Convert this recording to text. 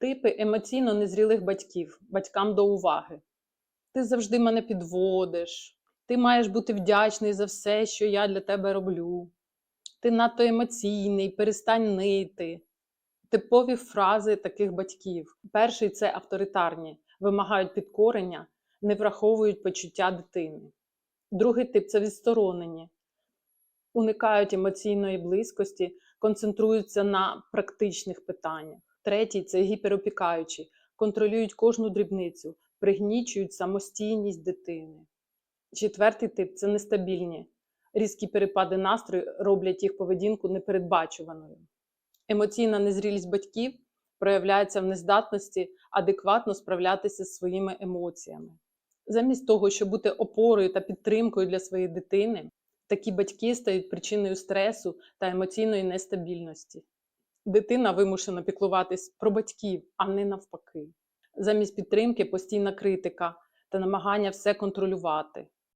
Типи емоційно незрілих батьків, батькам до уваги. Ти завжди мене підводиш. Ти маєш бути вдячний за все, що я для тебе роблю. Ти надто емоційний, перестань нити. Типові фрази таких батьків. Перший це авторитарні, вимагають підкорення, не враховують почуття дитини. Другий тип це відсторонені, уникають емоційної близькості, концентруються на практичних питаннях. Третій це гіперопікаючі, контролюють кожну дрібницю, пригнічують самостійність дитини. Четвертий тип це нестабільні. Різкі перепади настрою роблять їх поведінку непередбачуваною. Емоційна незрілість батьків проявляється в нездатності адекватно справлятися з своїми емоціями. Замість того, щоб бути опорою та підтримкою для своєї дитини, такі батьки стають причиною стресу та емоційної нестабільності. Дитина вимушена піклуватись про батьків, а не навпаки. Замість підтримки постійна критика та намагання все контролювати.